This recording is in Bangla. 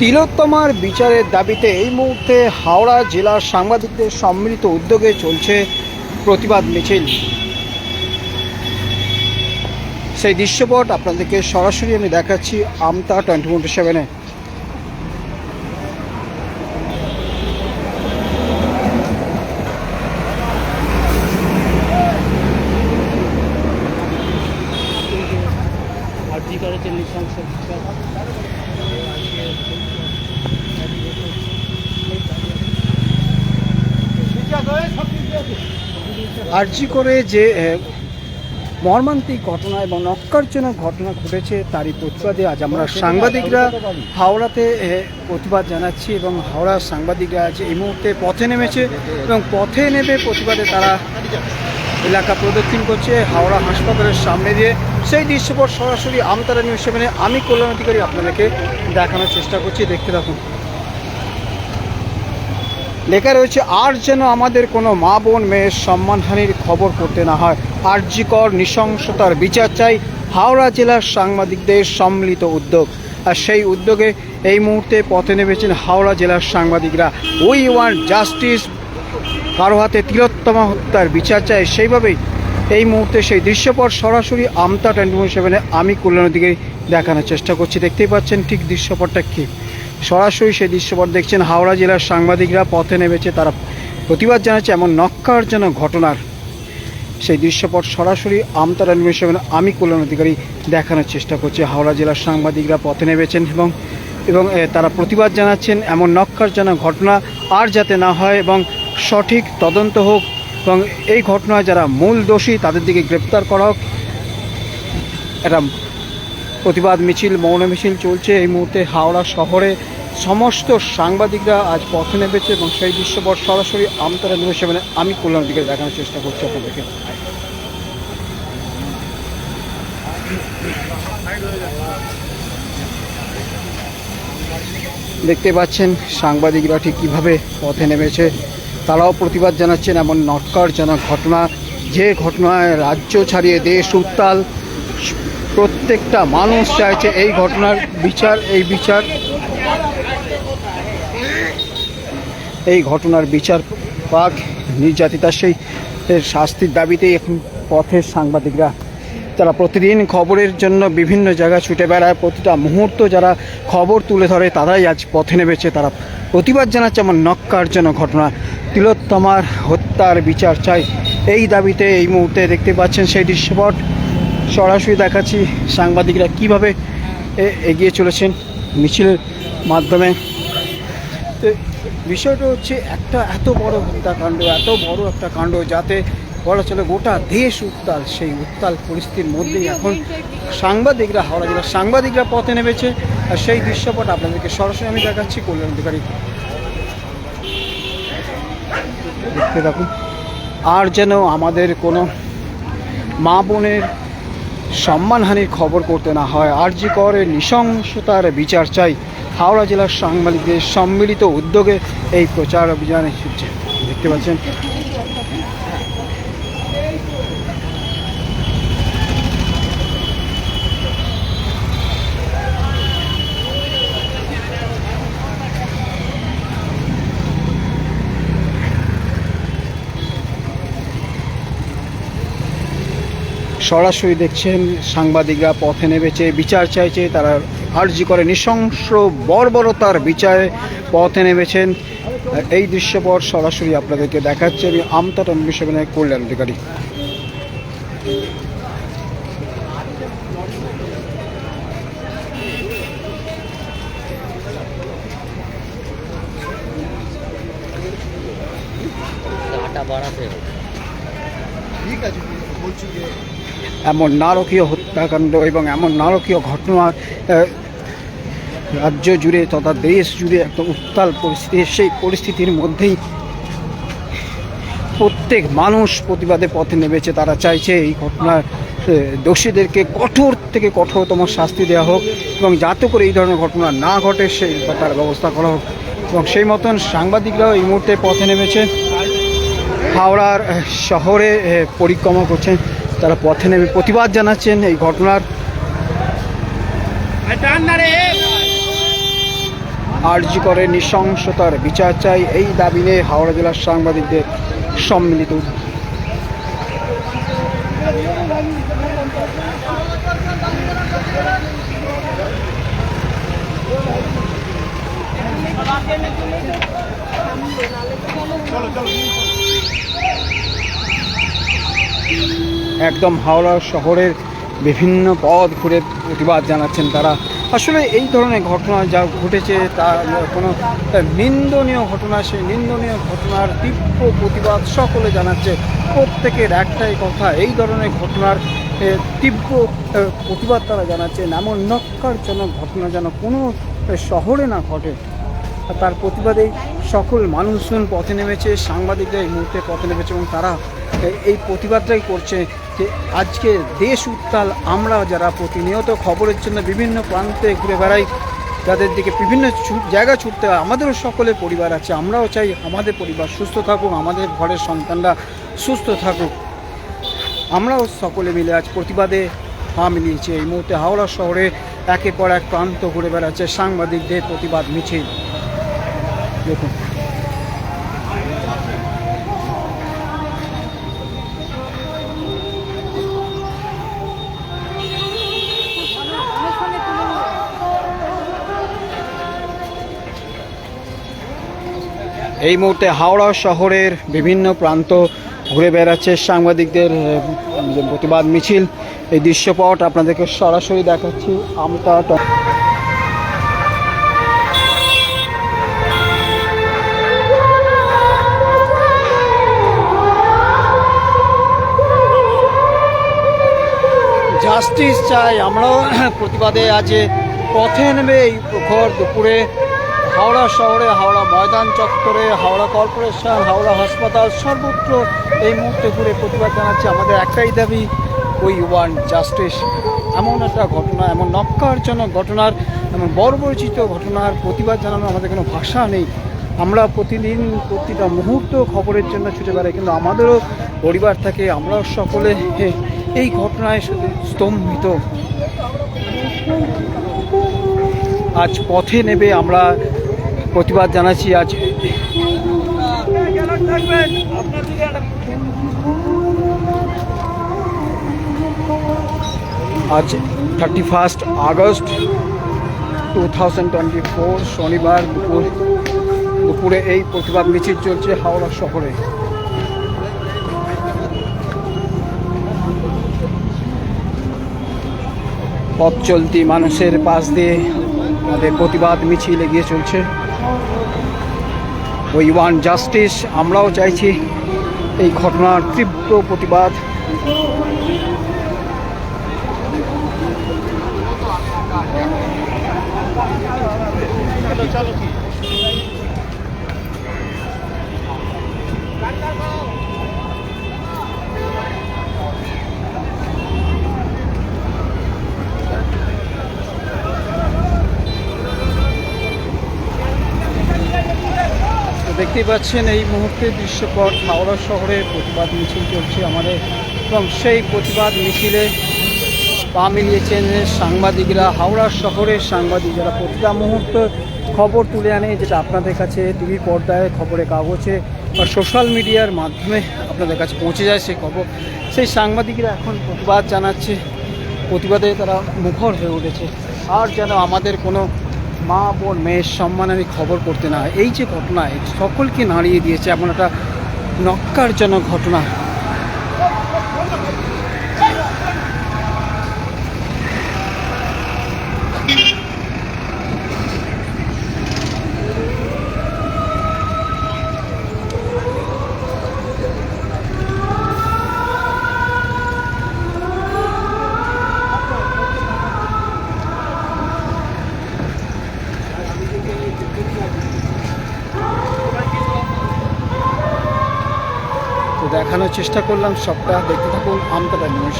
তিলোত্তমার বিচারের দাবিতে এই মুহূর্তে হাওড়া জেলার সাংবাদিকদের সম্মিলিত উদ্যোগে চলছে প্রতিবাদ মিছিল। সেই দৃশ্যপট আপনাদেরকে সরাসরি আমি দেখাচ্ছি আমতা টোয়েন্টি ফোর সেভেনে আর্জি করেছেন নৃশংস বিচার আর্জি করে যে মর্মান্তিক ঘটনা এবং নক্কারজনক ঘটনা ঘটেছে তারই প্রতিবাদে আজ আমরা সাংবাদিকরা হাওড়াতে প্রতিবাদ জানাচ্ছি এবং হাওড়ার সাংবাদিকরা আজ এই মুহূর্তে পথে নেমেছে এবং পথে নেমে প্রতিবাদে তারা এলাকা প্রদক্ষিণ করছে। হাওড়া হাসপাতালের সামনে দিয়ে সেই দৃশ্যপট সরাসরি আমতারা নিউজ সেভেনে আমি কল্যাণ অধিকারী আপনাদেরকে দেখানোর চেষ্টা করছি। দেখতে থাকুন। লেখা রয়েছে, আর যেন আমাদের কোনো মা বোন মেয়ের সম্মানহানির খবর করতে না হয়। আর্যিকর নৃশংসতার বিচার চাই হাওড়া জেলার সাংবাদিকদের সম্মিলিত উদ্যোগ। আর সেই উদ্যোগে এই মুহূর্তে পথে নেমেছেন হাওড়া জেলার সাংবাদিকরা। We want justice. কারও হাতে তিলোত্তমা হত্যার বিচার চাই। সেইভাবেই এই মুহূর্তে সেই দৃশ্যপট সরাসরি আমতা টোয়েন্টি সেভেনে আমি কল্যাণ দিকে দেখানোর চেষ্টা করছি। দেখতেই পাচ্ছেন ঠিক দৃশ্যপটটা কী। সরাসরি সেই দৃশ্যপট দেখছেন হাওড়া জেলার সাংবাদিকরা, পথে নেমেছে তারা। প্রতিবাদ জানাচ্ছে এমন নক্কারজনক ঘটনার। সেই দৃশ্যপট সরাসরি আমতারা সেভেন আমি কল্যাণ অধিকারী দেখানোর চেষ্টা করছি। হাওড়া জেলার সাংবাদিকরা পথে নেমেছেন এবং এবং তারা প্রতিবাদ জানাচ্ছেন এমন নক্কারজনক ঘটনা আর যাতে না হয় এবং সঠিক তদন্ত হোক এবং এই ঘটনায় যারা মূল দোষী তাদের দিকে গ্রেপ্তার করা হোক। একটা প্রতিবাদ মিছিল, মৌন মিছিল চলছে। এই মুহূর্তে হাওড়া শহরে সমস্ত সাংবাদিকরা আজ পথে নেমেছে এবং সেই দৃশ্যপট সরাসরি আমতারা নিউজ সেভেনে আমি কল্যাণ দিকে দেখানোর চেষ্টা করছি আপনাদেরকে। দেখতে পাচ্ছেন সাংবাদিকরা ঠিক কীভাবে পথে নেমেছে। তারাও প্রতিবাদ জানাচ্ছেন এমন নটকারজনক ঘটনা। যে ঘটনায় রাজ্য ছাড়িয়ে দেশ উত্তাল। প্রত্যেকটা মানুষ চাইছে এই ঘটনার বিচার, এই বিচার। এই ঘটনার বিচার পাক নির্যাতিতার সেই শাস্তির দাবিতেই এখন পথের সাংবাদিকরা। তারা প্রতিদিন খবরের জন্য বিভিন্ন জায়গায় ছুটে বেড়ায়। প্রতিটা মুহূর্ত যারা খবর তুলে ধরে, তারাই আজ পথে নেমেছে। তারা প্রতিবাদ জানাচ্ছে আমার নক্কারজনক ঘটনা। তিলোত্তমার হত্যার বিচার চাই। এই দাবিতে এই মুহূর্তে দেখতে পাচ্ছেন সেই দৃশ্যপট। সরাসরি দেখাচ্ছি সাংবাদিকরা কীভাবে এ- এগিয়ে চলেছেন মিছিলের মাধ্যমে। তো বিষয়টা হচ্ছে একটা এত বড় হত্যাকাণ্ড এত বড় একটা কাণ্ড যাতে বলা চলে গোটা দেশ উত্তাল সেই উত্তাল পরিস্থিতির মধ্যেই এখন সাংবাদিকরা হাওড়া জেলার সাংবাদিকরা পথে নেমেছে। আর সেই দৃশ্যপট আপনাদেরকে সরাসরি আমি দেখাচ্ছি কল্যাণ অধিকারী। দেখতে থাকুন। আর যেন আমাদের কোনো মা বোনের সম্মানহানির খবর করতে না হয়। আরজি করের নৃশংসতার বিচার চাই। হাওড়া জেলার সাংবাদিকদের সম্মিলিত উদ্যোগে এই প্রচার অভিযানে দেখতে পাচ্ছেন সরাসরি দেখছেন সাংবাদিকরা পথে নেমেছে বিচার চাইছে তারা আর্জি করে নৃশংস বর্বরতার বিচারে পথে নেমেছেন। এই দৃশ্যপট সরাসরি আপনাদেরকে দেখাচ্ছে। আমি আমতাটা সেভেনের কল্যাণ অধিকারী। আটা বাড়াতে হবে। এমন নারকীয় হত্যাকাণ্ড এবং এমন নারকীয় ঘটনা রাজ্য জুড়ে তথা দেশ জুড়ে একটা উত্তাল পরিস্থিতি, সেই পরিস্থিতির মধ্যেই প্রত্যেক মানুষ প্রতিবাদে পথে নেমেছে। তারা চাইছে এই ঘটনার দোষীদেরকে কঠোর থেকে কঠোরতম শাস্তি দেওয়া হোক এবং যাতে করে এই ধরনের ঘটনা না ঘটে, সেই তার ব্যবস্থা করা হোক। এবং সেই মতন সাংবাদিকরাও এই মুহূর্তে পথে নেমেছে। হাওড়ার শহরে পরিক্রমা করছেন তারা পথে নেমে প্রতিবাদ জানাচ্ছেন এই ঘটনার আরজি করে নৃশংসতার বিচার চাই এই দাবি নিয়ে হাওড়া জেলার সাংবাদিকদের সম্মিলিত উদ্যোগ। একদম হাওড়া শহরের বিভিন্ন পথ ঘুরে প্রতিবাদ জানাচ্ছেন তারা। আসলে এই ধরনের ঘটনা যা ঘটেছে তা কোনো নিন্দনীয় ঘটনা, সেই নিন্দনীয় ঘটনার তীব্র প্রতিবাদ সকলে জানাচ্ছে। প্রত্যেকের একটাই কথা, এই ধরনের ঘটনার তীব্র প্রতিবাদ তারা জানাচ্ছেন এমন নক্কারজনক ঘটনা যেন কোনো শহরে না ঘটে, তার প্রতিবাদেই সকল মানুষজন পথে নেমেছে, সাংবাদিকরা এই মুহূর্তে পথে নেমেছে এবং তারা এই প্রতিবাদটাই করছে যে আজকে দেশ উত্তাল, আমরা যারা প্রতিনিয়ত খবরের জন্য বিভিন্ন প্রান্তে ঘুরে বেড়াই তাদের দিকে বিভিন্ন জায়গা ছুটতে হয়, আমাদেরও সকলের পরিবার আছে, আমরাও চাই আমাদের পরিবার সুস্থ থাকুক, আমাদের ঘরের সন্তানরা সুস্থ থাকুক। আমরাও সকলে মিলে আজ প্রতিবাদে পা মিলিয়েছি। এই মুহূর্তে হাওড়া শহরে একের পর এক প্রান্ত ঘুরে বেড়াচ্ছে সাংবাদিকদের প্রতিবাদ মিছিল। দেখুন। এই মুহূর্তে হাওড়া শহরের বিভিন্ন প্রান্ত ঘুরে বেড়াচ্ছে সাংবাদিকদের প্রতিবাদ মিছিল। এই দৃশ্যপট আপনাদেরকে সরাসরি দেখাচ্ছি। আমতা জাস্টিস চাই। আমরাও প্রতিবাদে আজ পথে নেমে এই প্রখর দুপুরে হাওড়া শহরে, হাওড়া ময়দান চত্বরে, হাওড়া কর্পোরেশন, হাওড়া হাসপাতাল, সর্বত্র এই মুহূর্তে ঘুরে প্রতিবাদ জানাচ্ছে আমাদের একটাই দাবি উই ওয়ান জাস্টিস। এমন একটা ঘটনা, এমন নক্কারজনক ঘটনার, এমন বর্বরচিত ঘটনার প্রতিবাদ জানানো আমাদের কোনো ভাষা নেই। আমরা প্রতিদিন, প্রতিটা মুহূর্ত খবরের জন্য ছুটে বেড়াই, কিন্তু আমাদেরও পরিবার থাকে, আমরাও সকলে এই ঘটনায় স্তম্ভিত। আজ পথে নেবে আমরা প্রতিবাদ জানাচ্ছি আজ। আজ thirty first August two thousand twenty four শনিবার দুপুর। দুপুরে এই প্রতিবাদ মিছিল চলছে হাওড়া শহরে। পথ চলতি মানুষের পাশ দিয়ে আমাদের প্রতিবাদ মিছিল এগিয়ে চলছে। ওই ওয়ান জাস্টিস আমরাও চাইছি এই ঘটনার তীব্র প্রতিবাদ। তো দেখতেই পাচ্ছেন, এই মুহূর্তে দৃশ্যপট হাওড়া শহরে প্রতিবাদ মিছিল চলছে আমাদের এবং সেই প্রতিবাদ মিছিলে পা মিলিয়েছেন সাংবাদিকরা। হাওড়া শহরের সাংবাদিক যারা প্রতিটা মুহূর্ত খবর তুলে আনে, যেটা আপনাদের কাছে টিভি পর্দায় খবরের কাগজে বা সোশ্যাল মিডিয়ার মাধ্যমে আপনাদের কাছে পৌঁছে যায় সেই খবর। সেই সাংবাদিকরা এখন প্রতিবাদ জানাচ্ছে, প্রতিবাদে তারা মুখর হয়ে উঠেছে। আর যেন আমাদের কোনো মা বোন, মেয়ের সম্মানানি খবর করতে না এই যে ঘটনা সকলকে নাড়িয়ে দিয়েছে এমন একটা নক্কারজনক ঘটনা তো দেখানোর চেষ্টা করলাম সবটা দেখতে থাকুন আমতা নিউজ